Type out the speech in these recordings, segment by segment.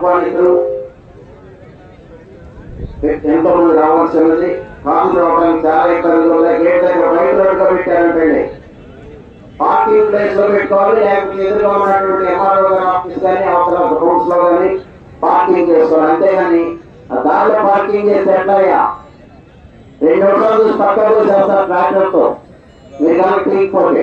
ఆహ్వానితులు. ఎంతో మంది రావాల్సినది? కాదు రావడానికి చాలా ఇబ్బందులు ఉన్నాయి. గేట్ దగ్గర బయట రోడ్డుగా పెట్టారంటండి. పార్కింగ్ ప్లేస్లో పెట్టుకోవాలి లేకపోతే ఎదురుగా ఉన్నటువంటి ఎంఆర్ఓ గారి ఆఫీస్ కానీ అవతల రూమ్స్లో కానీ పార్కింగ్ చేసుకోవాలి. అంతేగాని దారిలో పార్కింగ్ చేస్తే ఎట్లయ్యా? రెండు నిమిషాలు చూసి పక్కకు చేస్తారు ట్రాక్టర్ మీరు కానీ తీయకపోతే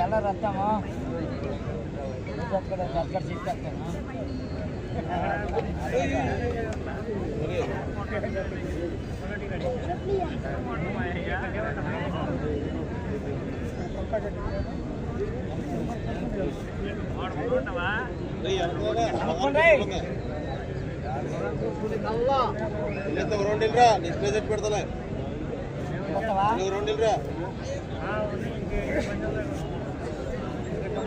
రస్తామా అక్కడ అక్కడ తీసుకొస్తాను రెండిల్రా డిస్ప్లే సెట్ పెడతలే రెండిల్రా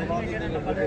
అయ్యా అయ్యా కనుక్కొని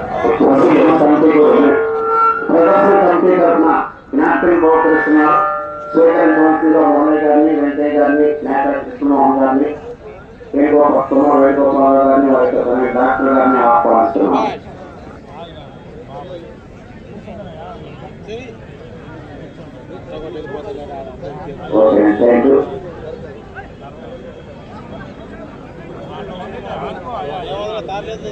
దయచేసి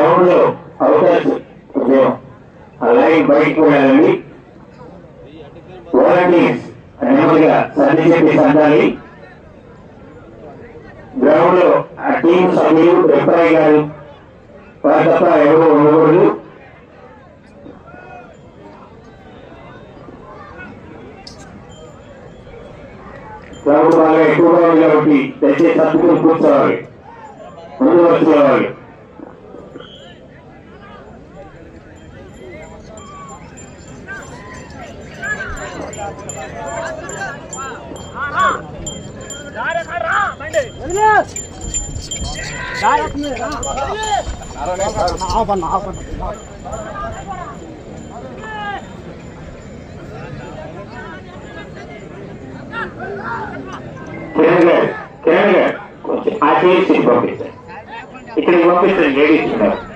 గ్రౌండ్లో అవకాశం. కొంచెం అలాగే బయటకు వెళ్ళాలండి వాలంటీర్స్ నెమ్మదిగా సర్ది చెప్పి సందాలి గ్రౌండ్లో ఆ టీం సభ్యులు ఎప్పుడై గారు వారి తప్ప ఎవరు ఉండకూడదు. గ్రౌండ్ బాగా ఎక్కువగా ఉంది కాబట్టి దయచేసి తప్పుకుని కూర్చోవాలి. ముందు వచ్చిన వాళ్ళు కిరణ్ గారు కిరణ్ గారు ఆ ఇక్కడికి పంపిస్తారు లేడీస్ ఉన్నారు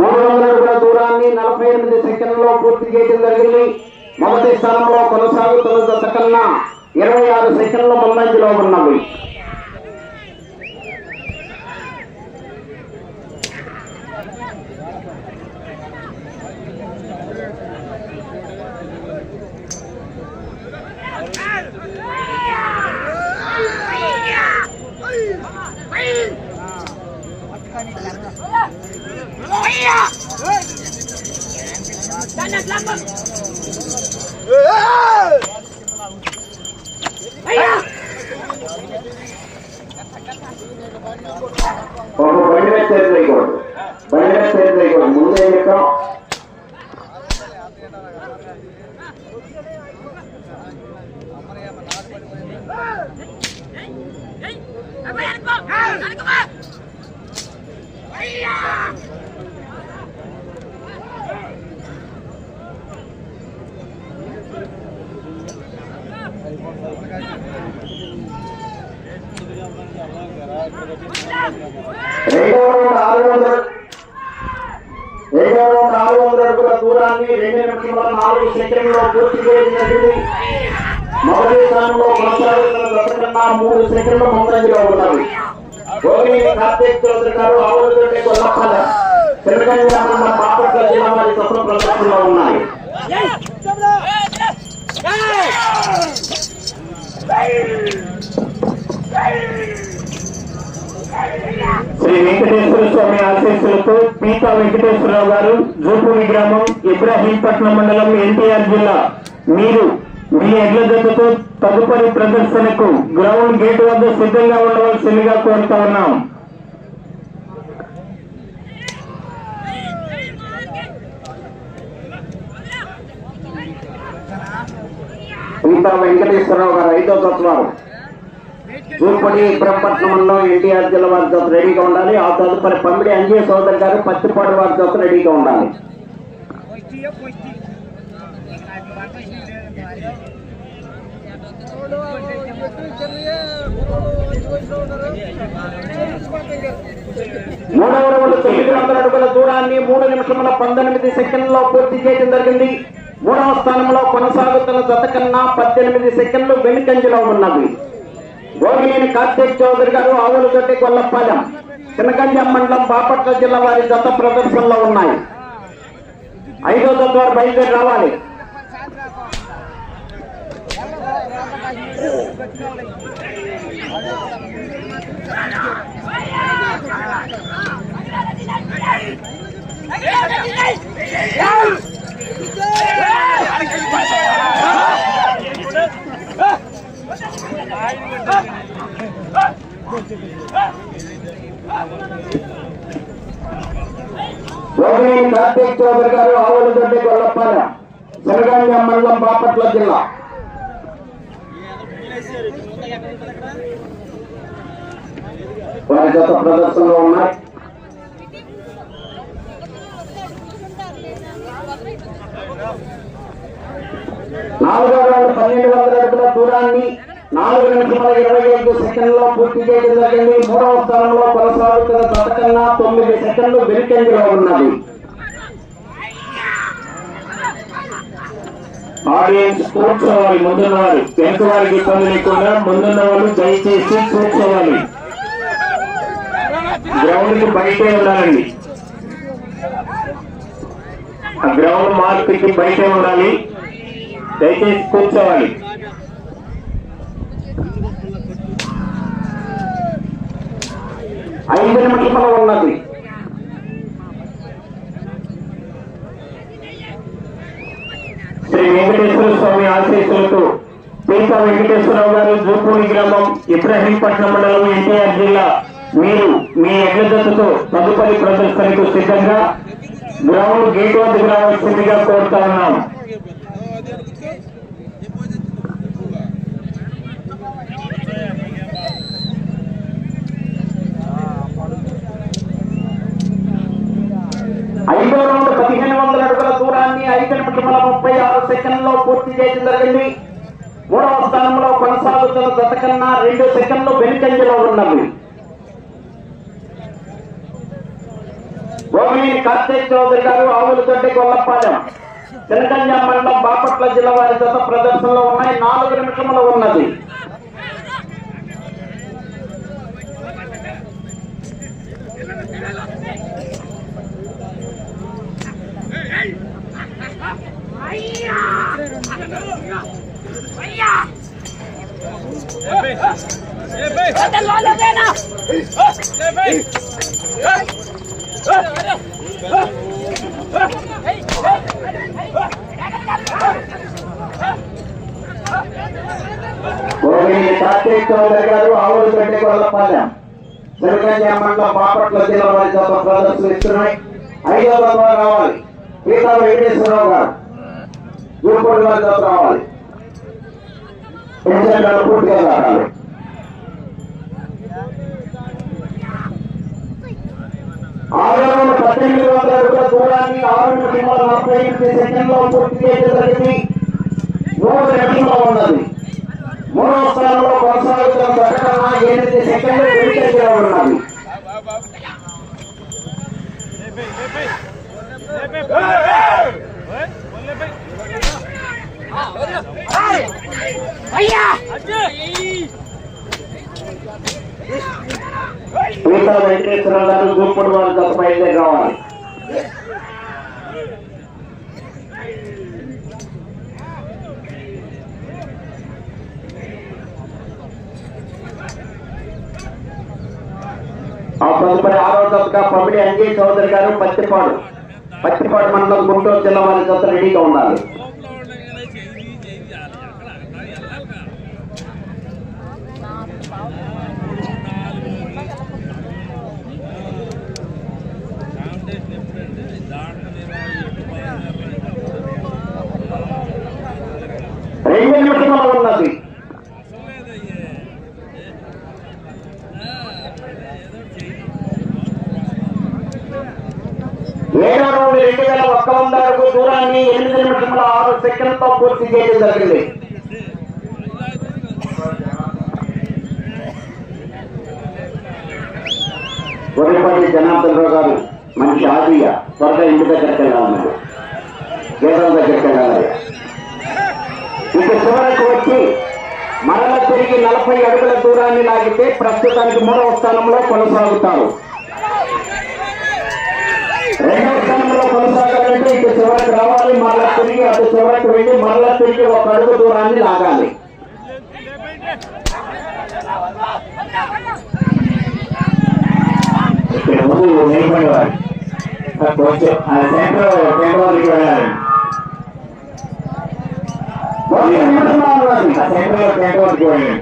మూడు వందల దూరాన్ని నలభై ఎనిమిది సెకండ్లలో పూర్తి చేయడం జరిగింది. మొదటి స్థానంలో కొనసాగుతున్న జత కన్నా ఇరవై ఆరు సెకండ్ల ముందంజలో ఉన్నవి. ఒక బండి మీద బండి మీద ముందే రెండవ రౌండ్ ఆరు వందల రెండవ రౌండ్ ఆరు వందల అడుగుల దూరాన్ని రెండు నిమిషముల నాలుగు సెకండ్లో పూర్తి చేయడం మొదటి స్థానంలో కొనసాగుతున్న మూడు సెకండ్లు ముందంజలో ఉన్నవి గోగినేని కార్తీక్ చౌదరి గారు ఆవులతోటి కొల్లపాల తిరుగంజ గ్రామంలో జిల్లా వారి ప్రదర్శనలో ఉన్నాయి. శ్రీ వెంకటేశ్వర స్వామి ఆశీస్సులతో పీతా వెంకటేశ్వరరావు గారు జూపూడి గ్రామం ఇబ్రాహీంపట్నం మండలం ఎన్టీఆర్ జిల్లా. మీరు మీ ఎడ్ల జతతో తదుపరి ప్రదర్శనకు గ్రౌండ్ గేట్ వద్ద సిద్ధంగా ఉండవలసిందిగా కోరుతా ఉన్నాం. పీతా వెంకటేశ్వరరావు గారు ఐదో తత్వాలు. జూపడి ఇబ్రహంపట్నంలో ఎన్టీఆర్ జిల్లా వారి జత రెడీగా ఉండాలి. ఆ తదుపరి పమ్మిడి అంజయ్య సోదరు గారు పత్తిపాడు వారి జత రెడీగా ఉండాలి. మూడవ రౌండ్ తొమ్మిది వందల అడుగుల దూరాన్ని మూడు నిమిషముల పంతొమ్మిది సెకండ్లో పూర్తి చేయడం జరిగింది. మూడవ స్థానంలో కొనసాగుతున్న జత కన్నా పద్దెనిమిది సెకండ్లు వెనుకంజలో ఉన్నవి. గోగినేని కార్తీక్ చౌదరి గారు ఆవుల కొల్లపాలెం గొల్లపాలెం చిన్నగంజం మండలం బాపట్ల జిల్లా వారి జత ప్రదర్శనలో ఉన్నాయి. ఐదో జత వారు బయలుదేరి రావాలి. గోగినేని కార్తీక్ చౌదరి గారు ఆవుల గొల్లపాలెం చిన్నగంజం మండలం బాపట్ల జిల్లా. వారి ప్రదర్శనలో ఉన్నాయి. నాలుగో రౌండ్ పన్నెండు వందల అడుగుల దూరాన్ని నాలుగు నిమిషముల ఇరవై ఐదు సెకండ్లో పూర్తి చేయడం జరిగింది మూడవ స్థానంలో కొనసాగుతున్న జత కన్నా తొమ్మిది సెకండ్లు వెనుకంజలో ఉన్నది. ఆడియన్స్ కూర్చోవాలి ముందున్న వారు వెనుక వారికి ఇబ్బంది లేకుండా ముందున్న వాళ్ళు దయచేసి కూర్చోవాలి. గ్రౌండ్కి బయటే ఉండాలండి. ఆ గ్రౌండ్ మార్క్కి బయటే ఉండాలి. దయచేసి కూర్చోవాలి. ఐదు నిమిషముల ఉన్నది. శ్రీ వెంకటేశ్వర స్వామి ఆశీస్సులతో పీకా వెంకటేశ్వరరావు గారు దూపూడి గ్రామం ఇబ్రహీంపట్నం మండలం ఎన్టీఆర్ జిల్లా. మీరు మీ ఎడ్ల తదుపరి ప్రదర్శనకు సిద్ధంగా గ్రౌండ్ గేట్ వద్దకు రావాల్సిందిగా కోరుతా ఉన్నాం. ఐదో రౌండ్ పదిహేను వందల అడుగుల దూరాన్ని ఐదు నిమిషముల ముప్పై ఆరు సెకండ్లో పూర్తి చేయడం జరిగింది. మూడవ స్థానంలో కొనసాగుతున్న గత కన్నా రెండు సెకండ్లు వెనుకంజలో ఉన్నవి. గోవిని కార్తీక్ చౌదరి గారు ఆవుల తొట్టి గొల్లపాలెం తెలంగాణ మండలం బాపట్ల జిల్లా వారి జత ప్రదర్శనలో ఉన్నాయి. నాలుగు నిమిషములు ఉన్నది. కార్తీక్ చౌదరి గారు ఆవుల తొట్టి గొల్లపాలెం మండలం బాపట్ల జిల్లా వారి ప్రదర్శన ఇస్తున్నాయి. ఐదో రావాలి. పీతా వెంకటేశ్వరరావు గారు. జూపూడి వారి జత రావాలి ఎన్నిసార్లు పూర్తిగా రావాలి ఆరు వందల పద్దెనిమిది వందల అడుగుల దూరాన్ని ఆరు నిమిషముల నలభై ఎనిమిది సెకండ్లో పూర్తి చేయడం జరిగింది మూడు నిమిషంలో ఉన్నది మూడవ స్థానంలో కొనసాగుతున్న ప్రకటన ఎనిమిది సెకండ్లు వెనుకంజలో ఉన్నది మిగతా వెంకటేశ్వరరావు గారు గూపుడు వారి జత బయలుదేరి రావాలి తదుపరి ఆరో జతగా పమిడి అంజయ్ చౌదరి గారు పత్తిపాడు. పత్తిపాడు మండలం గుంటూరు జిల్లా వారి జత రెడీగా ఉండాలి రెండు నిమిషములు ఉన్నది ఏడో రౌండ్ రెండు వేల ఒక్క వంద అడుగు దూరాన్ని ఎనిమిది నిమిషముల ఆరు సెకండ్లతో చేయడం జరిగింది? గొర్రెపల్లి జనార్దన్ రావు గారు మంచి ఆదియ త్వరగా ఇంటి దగ్గరికి వెళ్ళాలన్నారు గేదల దగ్గరికి వెళ్ళాలి. ఇక చివరకు వచ్చి మరల తిరిగి నలభై అడుగుల దూరాన్ని లాగితే ప్రస్తుతానికి మూడవ స్థానంలో కొనసాగుతారు. రెండు కొనసాగాలంటే ఇటు చివరికి రావాలి మరలా తిరిగి అటు చివరికి వెళ్ళి మరలా తిరిగి ఒక అడుగు దూరాన్ని లాగాలి. నిలబడేవారు కొంచెం సెంటర్ వెళ్ళాలి. సెంటర్ వెళ్ళండి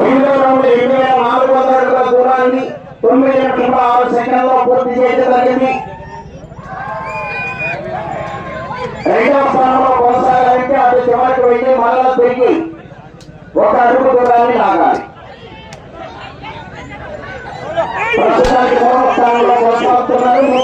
ఎనిమిదవ రౌండ్ రెండు వేల నాలుగు వందల అడుగుల దూరాన్ని తొమ్మిది నిమిషముల ఆరు సెకండ్లో పూర్తి చేయడం జరిగింది రెండవ స్థానంలో కొనసాగాలంటే అది చివరికి వెళ్ళి మరలా తిరిగి ఒక అడుగు దూరాన్ని లాగాలి ప్రస్తుతానికి మూడవ స్థానంలో కొనసాగుతున్నారు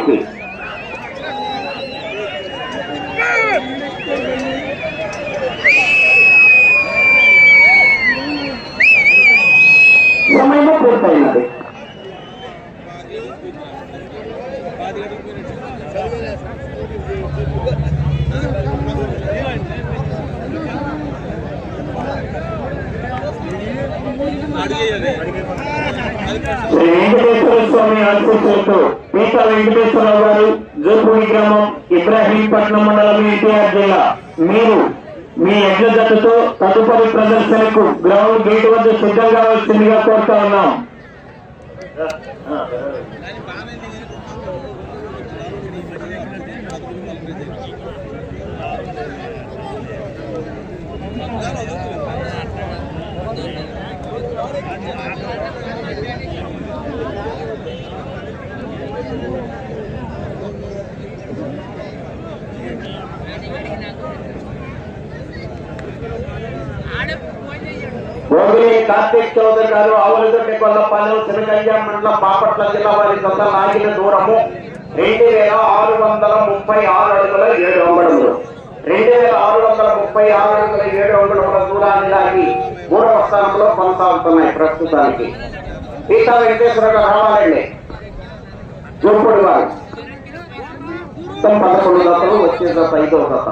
ప్రస్తుతానికి సమయం పూర్తయినది అడిగేయాలి శ్రీ వెంకటేశ్వర స్వామి ఆశీస్సులతో పీతా వెంకటేశ్వరరావు గారు జోపూడి గ్రామం ఇబ్రాహీంపట్నం మండలం ఎన్టీఆర్ జిల్లా. మీరు మీ ఎడ్ల జతతో తదుపరి ప్రదర్శనకు గ్రౌండ్ గేట్ వద్ద సిద్ధం కావాల్సిందిగా కోరుతా ఉన్నాం. గోగిలి కార్తీక్ చౌదరి గారు ఆవులదొడ్డి కొల్లపాలెం సిరిగంజ మండలం బాపట్ల జిల్లా వారి సొంత లాగిన దూరము. రెండు వేల ఆరు వందల ముప్పై ఆరు అడుగుల ఏడు అంగుళములు. రెండు వేల ఆరు వందల ముప్పై ఆరు అడుగుల ఏడు అంగుళముల దూరాన్ని లాగి మూడవ స్థానంలో కొనసాగుతున్నాయి ప్రస్తుతానికి. పీతా వెంకటేశ్వర గారు రావాలండి. చూపుడు వారు మొత్తం పదకొండు దశలు వచ్చే దశ ఐదవ దశ.